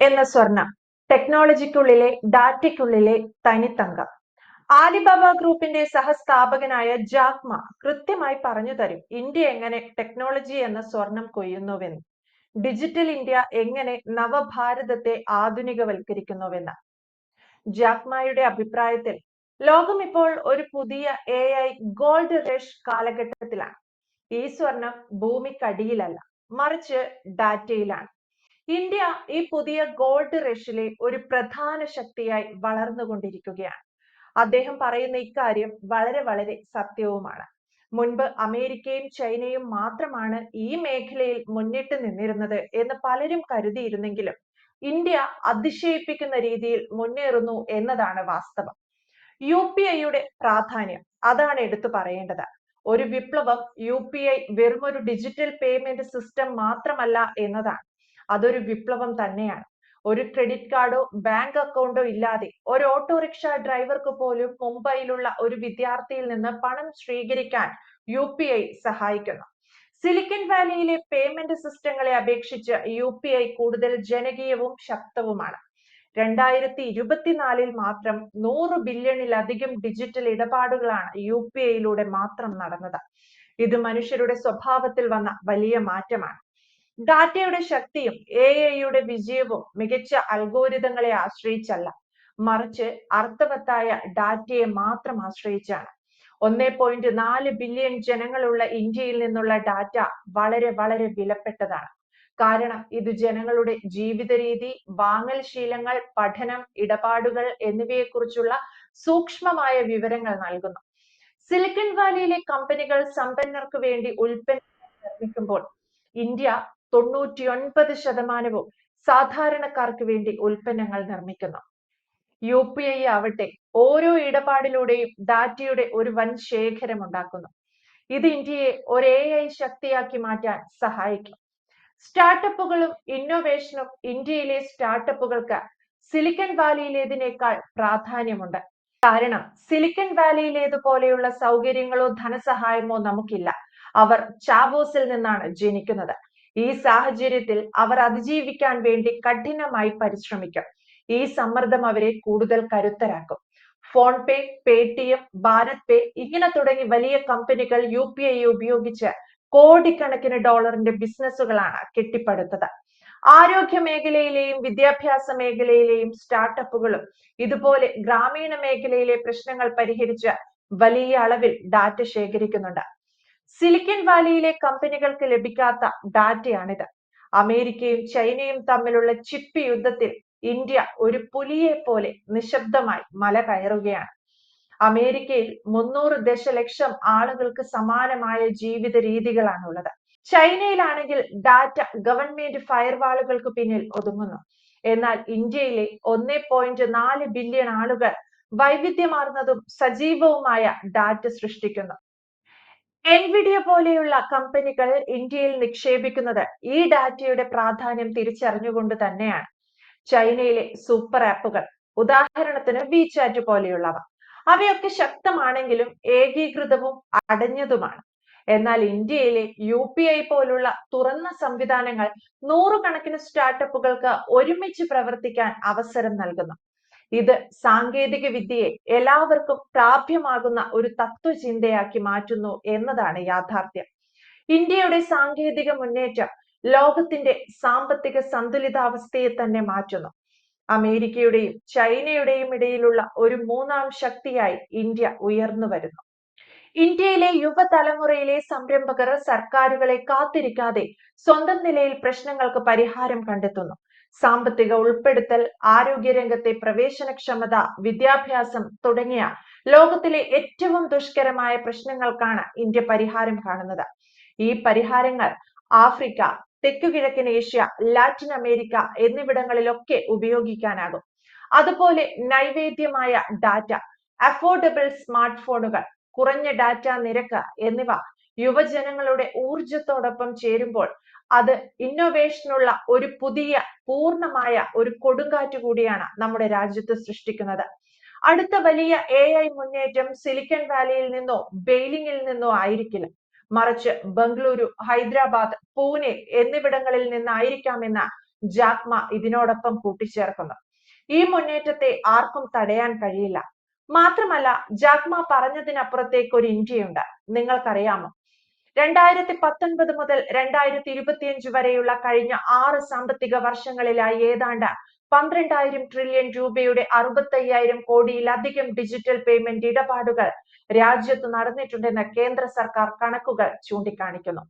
എന്ന സ്വർണം ടെക്നോളജിക്കുള്ളിലെ ഡാറ്റയ്ക്കുള്ളിലെ തനിത്തങ്കം. ആലിബാബ ഗ്രൂപ്പിന്റെ സഹസ്ഥാപകനായ ജാക്മ കൃത്യമായി പറഞ്ഞു തരും ഇന്ത്യ എങ്ങനെ ടെക്നോളജി എന്ന സ്വർണം കൊയ്യുന്നുവെന്ന്. ഡിജിറ്റൽ ഇന്ത്യ എങ്ങനെ നവഭാരതത്തെ ആധുനികവൽക്കരിക്കുന്നുവെന്ന്. ജാക്മയുടെ അഭിപ്രായത്തിൽ ലോകം ഇപ്പോൾ ഒരു പുതിയ എ ഐ ഗോൾഡ് റഷ് കാലഘട്ടത്തിലാണ്. ഈ സ്വർണം ഭൂമിക്കടിയിലല്ല മറിച്ച് ഡാറ്റയിലാണ്. ഇന്ത്യ ഈ പുതിയ ഗോൾഡ് റഷിലെ ഒരു പ്രധാന ശക്തിയായി വളർന്നുകൊണ്ടിരിക്കുകയാണ്. അദ്ദേഹം പറയുന്ന ഇക്കാര്യം വളരെ വളരെ സത്യവുമാണ്. മുൻപ് അമേരിക്കയും ചൈനയും മാത്രമാണ് ഈ മേഖലയിൽ മുന്നിട്ട് നിന്നിരുന്നത് എന്ന് പലരും കരുതിയിരുന്നെങ്കിലും ഇന്ത്യ അതിശയിപ്പിക്കുന്ന രീതിയിൽ മുന്നേറുന്നു എന്നതാണ് വാസ്തവം. യു പി ഐയുടെ പ്രാധാന്യം അതാണ് എടുത്തു പറയേണ്ടത്. ഒരു വിപ്ലവം യു പി ഐ വെറുമൊരു ഡിജിറ്റൽ പേയ്മെന്റ് സിസ്റ്റം മാത്രമല്ല എന്നതാണ്. അതൊരു വിപ്ലവം തന്നെയാണ്. ഒരു ക്രെഡിറ്റ് കാർഡോ ബാങ്ക് അക്കൗണ്ടോ ഇല്ലാതെ ഒരു ഓട്ടോറിക്ഷ ഡ്രൈവർക്ക് പോലും മുംബൈയിലുള്ള ഒരു വിദ്യാർത്ഥിയിൽ നിന്ന് പണം സ്വീകരിക്കാൻ യു പി ഐ സഹായിക്കുന്നു. സിലിക്കൺ വാലിയിലെ പേയ്മെന്റ് സിസ്റ്റങ്ങളെ അപേക്ഷിച്ച് യു പി ഐ കൂടുതൽ ജനകീയവും ശക്തവുമാണ്. രണ്ടായിരത്തി ഇരുപത്തിനാലിൽ മാത്രം നൂറ് ബില്യണിലധികം ഡിജിറ്റൽ ഇടപാടുകളാണ് യു പി ഐയിലൂടെ മാത്രം നടന്നത്. ഇത് മനുഷ്യരുടെ സ്വഭാവത്തിൽ വന്ന വലിയ മാറ്റമാണ്. ഡാറ്റയുടെ ശക്തിയും എ ഐയുടെ വിജയവും മികച്ച അൽഗോരിതങ്ങളെ ആശ്രയിച്ചല്ല. മറിച്ച് അർത്ഥവത്തായ ഡാറ്റയെ മാത്രം ആശ്രയിച്ചാണ്. ഒന്നേ പോയിന്റ് നാല് ബില്യൺ ജനങ്ങളുള്ള ഇന്ത്യയിൽ നിന്നുള്ള ഡാറ്റ വളരെ വളരെ വിലപ്പെട്ടതാണ്. കാരണം ഇത് ജനങ്ങളുടെ ജീവിത രീതി വാങ്ങൽ ശീലങ്ങൾ പഠനം ഇടപാടുകൾ എന്നിവയെക്കുറിച്ചുള്ള സൂക്ഷ്മമായ വിവരങ്ങൾ നൽകുന്നു. സിലിക്കൺ വാലിയിലെ കമ്പനികൾ സമ്പന്നർക്ക് വേണ്ടി ഉൽപ്പന്നങ്ങൾ നിർമ്മിക്കുമ്പോൾ ഇന്ത്യ തൊണ്ണൂറ്റി ഒൻപത് ശതമാനവും സാധാരണക്കാർക്ക് വേണ്ടി ഉൽപ്പന്നങ്ങൾ നിർമ്മിക്കുന്നു. യു പി ഐ ആവട്ടെ ഓരോ ഇടപാടിലൂടെയും ഡാറ്റയുടെ ഒരു വൻ ശേഖരം ഉണ്ടാക്കുന്നു. ഇത് ഇന്ത്യയെ ഒരു ഐ ശക്തിയാക്കി മാറ്റാൻ സഹായിക്കും. സ്റ്റാർട്ടപ്പുകളും ഇന്നോവേഷനും ഇന്ത്യയിലെ സ്റ്റാർട്ടപ്പുകൾക്ക് സിലിക്കൺ വാലിയിലേതിനേക്കാൾ പ്രാധാന്യമുണ്ട്. കാരണം സിലിക്കൺ വാലിയിലേതുപോലെയുള്ള സൗകര്യങ്ങളോ ധനസഹായമോ നമുക്കില്ല. അവർ ചാവോസിൽ നിന്നാണ് ജനിക്കുന്നത്. ഈ സാഹചര്യത്തിൽ അവർ അതിജീവിക്കാൻ വേണ്ടി കഠിനമായി പരിശ്രമിക്കും. ഈ സമ്മർദ്ദം അവരെ കൂടുതൽ കരുത്തരാക്കും. PhonePe Paytm BharatPe ഇങ്ങനെ തുടങ്ങി വലിയ കമ്പനികൾ യു പി ഐ ഉപയോഗിച്ച് കോടിക്കണക്കിന് ഡോളറിന്റെ ബിസിനസ്സുകളാണ് കെട്ടിപ്പടുത്തത്. ആരോഗ്യ മേഖലയിലെയും വിദ്യാഭ്യാസ മേഖലയിലെയും സ്റ്റാർട്ടപ്പുകളും ഇതുപോലെ ഗ്രാമീണ മേഖലയിലെ പ്രശ്നങ്ങൾ പരിഹരിച്ച് വലിയ അളവിൽ ഡാറ്റ ശേഖരിക്കുന്നുണ്ട്. സിലിക്കൺ വാലിയിലെ കമ്പനികൾക്ക് ലഭിക്കാത്ത ഡാറ്റയാണിത്. അമേരിക്കയും ചൈനയും തമ്മിലുള്ള ചിപ്പ് യുദ്ധത്തിൽ ഇന്ത്യ ഒരു പുലിയെ പോലെ നിശബ്ദമായി മല കയറുകയാണ്. അമേരിക്കയിൽ മുന്നൂറ് ദശലക്ഷം ആളുകൾക്ക് സമാനമായ ജീവിത രീതികളാണുള്ളത്. ചൈനയിലാണെങ്കിൽ ഡാറ്റ ഗവൺമെന്റ് ഫയർവാളുകൾക്ക് പിന്നിൽ ഒതുങ്ങുന്നു. എന്നാൽ ഇന്ത്യയിലെ ഒന്നേ പോയിന്റ് നാല് ബില്യൺ ആളുകൾ വൈവിധ്യമാർന്നതും സജീവവുമായ ഡാറ്റ സൃഷ്ടിക്കുന്നു. എൻവിഡിയ പോലെയുള്ള കമ്പനികൾ ഇന്ത്യയിൽ നിക്ഷേപിക്കുന്നത് ഈ ഡാറ്റയുടെ പ്രാധാന്യം തിരിച്ചറിഞ്ഞുകൊണ്ട് തന്നെയാണ്. ചൈനയിലെ സൂപ്പർ ആപ്പുകൾ ഉദാഹരണത്തിന് വിചാറ്റ് പോലെയുള്ളവ. അവയൊക്കെ ശക്തമാണെങ്കിലും ഏകീകൃതവും അടഞ്ഞതുമാണ്. എന്നാൽ ഇന്ത്യയിലെ യു പി ഐ പോലുള്ള തുറന്ന സംവിധാനങ്ങൾ നൂറുകണക്കിന് സ്റ്റാർട്ടപ്പുകൾക്ക് ഒരുമിച്ച് പ്രവർത്തിക്കാൻ അവസരം നൽകുന്നു. ഇത് സാങ്കേതിക വിദ്യയെ എല്ലാവർക്കും പ്രാപ്യമാകുന്ന ഒരു തത്വചിന്തയാക്കി മാറ്റുന്നു എന്നതാണ് യാഥാർത്ഥ്യം. ഇന്ത്യയുടെ സാങ്കേതിക മുന്നേറ്റം ലോകത്തിന്റെ സാമ്പത്തിക സന്തുലിതാവസ്ഥയെ തന്നെ മാറ്റുന്നു. അമേരിക്കയുടെയും ചൈനയുടെയും ഇടയിലുള്ള ഒരു മൂന്നാം ശക്തിയായി ഇന്ത്യ ഉയർന്നു വരുന്നു. ഇന്ത്യയിലെ യുവതലമുറയിലെ സംരംഭകർ സർക്കാരുകളെ കാത്തിരിക്കാതെ സ്വന്തം നിലയിൽ പ്രശ്നങ്ങൾക്ക് പരിഹാരം കണ്ടെത്തുന്നു. സാമ്പത്തിക ഉൾപ്പെടുത്തൽ ആരോഗ്യരംഗത്തെ പ്രവേശനക്ഷമത വിദ്യാഭ്യാസം തുടങ്ങിയ ലോകത്തിലെ ഏറ്റവും ദുഷ്കരമായ പ്രശ്നങ്ങൾക്കാണ് ഇന്ത്യ പരിഹാരം കാണുന്നത്. ഈ പരിഹാരങ്ങൾ ആഫ്രിക്ക തെക്കുകിഴക്കൻ ഏഷ്യ ലാറ്റിൻ അമേരിക്ക എന്നിവിടങ്ങളിലൊക്കെ ഉപയോഗിക്കാനാകും. അതുപോലെ നൈവേദ്യമായ ഡാറ്റ അഫോർഡബിൾ സ്മാർട്ട് ഫോണുകൾ കുറഞ്ഞ ഡാറ്റ നിരക്ക് എന്നിവ യുവജനങ്ങളുടെ ഊർജത്തോടൊപ്പം ചേരുമ്പോൾ അത് ഇന്നോവേഷനുള്ള ഒരു പുതിയ പൂർണമായ ഒരു കൊടുങ്കാറ്റ് കൂടിയാണ് നമ്മുടെ രാജ്യത്ത് സൃഷ്ടിക്കുന്നത്. അടുത്ത വലിയ എ ഐ മുന്നേറ്റം സിലിക്കൺ വാലിയിൽ നിന്നോ ബെയിലിംഗിൽ നിന്നോ ആയിരിക്കില്ല. മറിച്ച് ബംഗളൂരു ഹൈദരാബാദ് പൂനെ എന്നിവിടങ്ങളിൽ നിന്നായിരിക്കാമെന്ന് ജാക്മ ഇതിനോടൊപ്പം കൂട്ടിച്ചേർക്കുന്നു. ഈ മുന്നേറ്റത്തെ ആർക്കും തടയാൻ കഴിയില്ല. മാത്രമല്ല ജാക്മ പറഞ്ഞതിനപ്പുറത്തേക്ക് ഒരു ഇന്ത്യയുണ്ട്. നിങ്ങൾക്കറിയാമോ? രണ്ടായിരത്തി പത്തൊൻപത് മുതൽ രണ്ടായിരത്തി ഇരുപത്തിയഞ്ച് വരെയുള്ള കഴിഞ്ഞ ആറ് സാമ്പത്തിക വർഷങ്ങളിലായി ഏതാണ്ട് പന്ത്രണ്ടായിരം ട്രില്യൺ രൂപയുടെ അറുപത്തയ്യായിരം കോടിയിലധികം ഡിജിറ്റൽ പേയ്മെന്റ് ഇടപാടുകൾ രാജ്യത്ത് നടന്നിട്ടുണ്ടെന്ന് കേന്ദ്ര സർക്കാർ കണക്കുകൾ ചൂണ്ടിക്കാണിക്കുന്നു.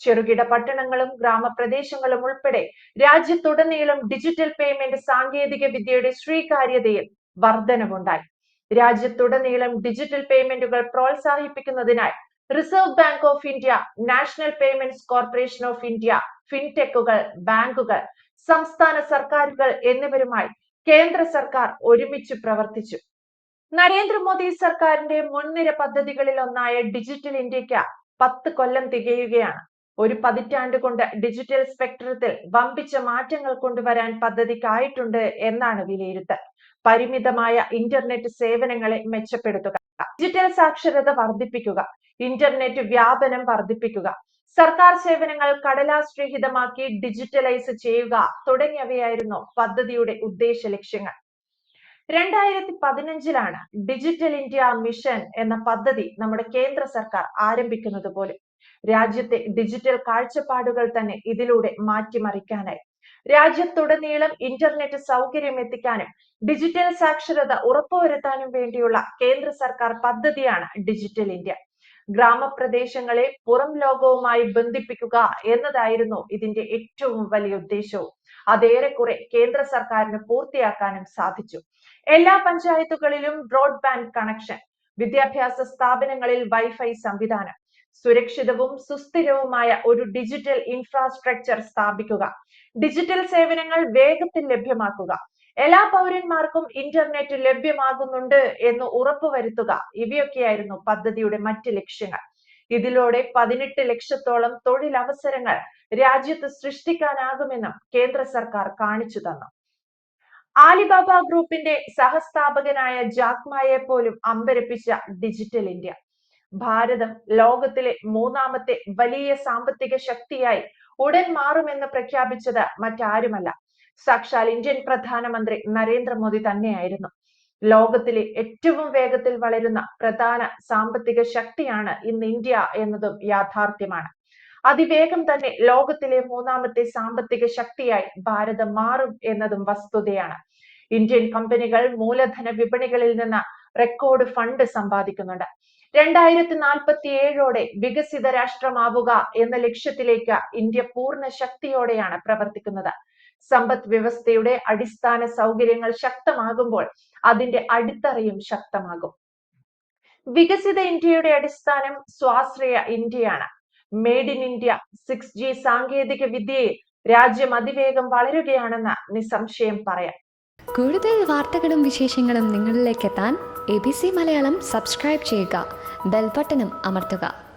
ചെറുകിട പട്ടണങ്ങളും ഗ്രാമപ്രദേശങ്ങളും ഉൾപ്പെടെ രാജ്യത്തുടനീളം ഡിജിറ്റൽ പേയ്മെന്റ് സാങ്കേതിക വിദ്യയുടെ സ്വീകാര്യതയിൽ വർധനവുണ്ടായി. രാജ്യത്തുടനീളം ഡിജിറ്റൽ പേയ്മെന്റുകൾ പ്രോത്സാഹിപ്പിക്കുന്നതിനായി reserve bank of India national payments corporation of India ഫിൻടെക്കുകൾ ബാങ്കുകൾ സംസ്ഥാന സർക്കാരുകൾ എന്നിവരുമായി കേന്ദ്ര സർക്കാർ ഒരുമിച്ച് പ്രവർത്തിച്ചു. നരേന്ദ്രമോദി സർക്കാരിന്റെ മുൻനിര പദ്ധതികളിൽ ഒന്നായ ഡിജിറ്റൽ ഇന്ത്യയ്ക്ക് പത്ത് കൊല്ലം തികയുകയാണ്. ഒരു പതിറ്റാണ്ട് കൊണ്ട് ഡിജിറ്റൽ സ്പെക്ട്രത്തിൽ വമ്പിച്ച മാറ്റങ്ങൾ കൊണ്ടുവരാൻ പദ്ധതിക്കായിട്ടുണ്ട് എന്നാണ് വിലയിരുത്തൽ. പരിമിതമായ ഇന്റർനെറ്റ് സേവനങ്ങളെ മെച്ചപ്പെടുത്തുക. ഡിജിറ്റൽ സാക്ഷരത വർദ്ധിപ്പിക്കുക. ഇന്റർനെറ്റ് വ്യാപനം വർദ്ധിപ്പിക്കുക. സർക്കാർ സേവനങ്ങൾ കടലാസ് രഹിതമാക്കി ഡിജിറ്റലൈസ് ചെയ്യുക തുടങ്ങിയവയായിരുന്നു പദ്ധതിയുടെ ഉദ്ദേശ ലക്ഷ്യങ്ങൾ. രണ്ടായിരത്തി പതിനഞ്ചിലാണ് ഡിജിറ്റൽ ഇന്ത്യ മിഷൻ എന്ന പദ്ധതി നമ്മുടെ കേന്ദ്ര സർക്കാർ ആരംഭിക്കുന്നത് പോലെ. രാജ്യത്തെ ഡിജിറ്റൽ കാഴ്ചപ്പാടുകൾ തന്നെ ഇതിലൂടെ മാറ്റിമറിക്കാനായി. രാജ്യത്തുടനീളം ഇന്റർനെറ്റ് സൗകര്യം എത്തിക്കാനും ഡിജിറ്റൽ സാക്ഷരത ഉറപ്പുവരുത്താനും വേണ്ടിയുള്ള കേന്ദ്ര സർക്കാർ പദ്ധതിയാണ് ഡിജിറ്റൽ ഇന്ത്യ. ഗ്രാമപ്രദേശങ്ങളെ പുറം ലോകവുമായി ബന്ധിപ്പിക്കുക എന്നതായിരുന്നു ഇതിന്റെ ഏറ്റവും വലിയ ഉദ്ദേശവും. അതേറെക്കുറെ കേന്ദ്ര സർക്കാരിന് പൂർത്തിയാക്കാനും സാധിച്ചു. എല്ലാ പഞ്ചായത്തുകളിലും ബ്രോഡ്ബാൻഡ് കണക്ഷൻ വിദ്യാഭ്യാസ സ്ഥാപനങ്ങളിൽ വൈഫൈ സംവിധാനം സുരക്ഷിതവും സുസ്ഥിരവുമായ ഒരു ഡിജിറ്റൽ ഇൻഫ്രാസ്ട്രക്ചർ സ്ഥാപിക്കുക ഡിജിറ്റൽ സേവനങ്ങൾ വേഗത്തിൽ ലഭ്യമാക്കുക എല്ലാ പൗരന്മാർക്കും ഇന്റർനെറ്റ് ലഭ്യമാകുന്നുണ്ട് എന്ന് ഉറപ്പുവരുത്തുക. ഇവയൊക്കെയായിരുന്നു പദ്ധതിയുടെ മറ്റ് ലക്ഷ്യങ്ങൾ. ഇതിലൂടെ പതിനെട്ട് ലക്ഷത്തോളം തൊഴിലവസരങ്ങൾ രാജ്യത്ത് സൃഷ്ടിക്കാനാകുമെന്നും കേന്ദ്ര സർക്കാർ കാണിച്ചു തന്നു. ആലിബാബ ഗ്രൂപ്പിന്റെ സഹസ്ഥാപകനായ ജാക്മായെ പോലും അമ്പരപ്പിച്ച ഡിജിറ്റൽ ഇന്ത്യ. ഭാരതം ലോകത്തിലെ മൂന്നാമത്തെ വലിയ സാമ്പത്തിക ശക്തിയായി ഉടൻ മാറുമെന്ന് പ്രഖ്യാപിച്ചത് മറ്റാരുമല്ല. സാക്ഷാൽ ഇന്ത്യൻ പ്രധാനമന്ത്രി നരേന്ദ്രമോദി തന്നെയായിരുന്നു. ലോകത്തിലെ ഏറ്റവും വേഗത്തിൽ വളരുന്ന പ്രധാന സാമ്പത്തിക ശക്തിയാണ് ഇന്ന് ഇന്ത്യ എന്നതും യാഥാർത്ഥ്യമാണ്. അതിവേഗം തന്നെ ലോകത്തിലെ മൂന്നാമത്തെ സാമ്പത്തിക ശക്തിയായി ഭാരതം മാറും എന്നതും വസ്തുതയാണ്. ഇന്ത്യൻ കമ്പനികൾ മൂലധന വിപണികളിൽ നിന്ന് റെക്കോർഡ് ഫണ്ട് സമ്പാദിക്കുന്നുണ്ട്. രണ്ടായിരത്തി നാൽപ്പത്തി ഏഴോടെ വികസിത രാഷ്ട്രമാവുക എന്ന ലക്ഷ്യത്തിലേക്ക് ഇന്ത്യ പൂർണ ശക്തിയോടെയാണ് പ്രവർത്തിക്കുന്നത്. സമ്പദ് വ്യവസ്ഥയുടെ അടിസ്ഥാന സൗകര്യങ്ങൾ ശക്തമാകുമ്പോൾ അതിന്റെ അടിത്തറയും ശക്തമാകും. വികസിത ഇന്ത്യയുടെ അടിസ്ഥാനം സ്വാശ്രയ ഇന്ത്യയാണ്. Made in India six G സാങ്കേതിക വിദ്യയിൽ രാജ്യം അതിവേഗം വളരുകയാണെന്ന് നിസ്സംശയം പറയാം. കൂടുതൽ വാർത്തകളും വിശേഷങ്ങളും നിങ്ങളിലേക്ക് എത്താൻ A B C Malayalam subscribe ചെയ്യുക. ബെൽബട്ടനും അമർത്തുക.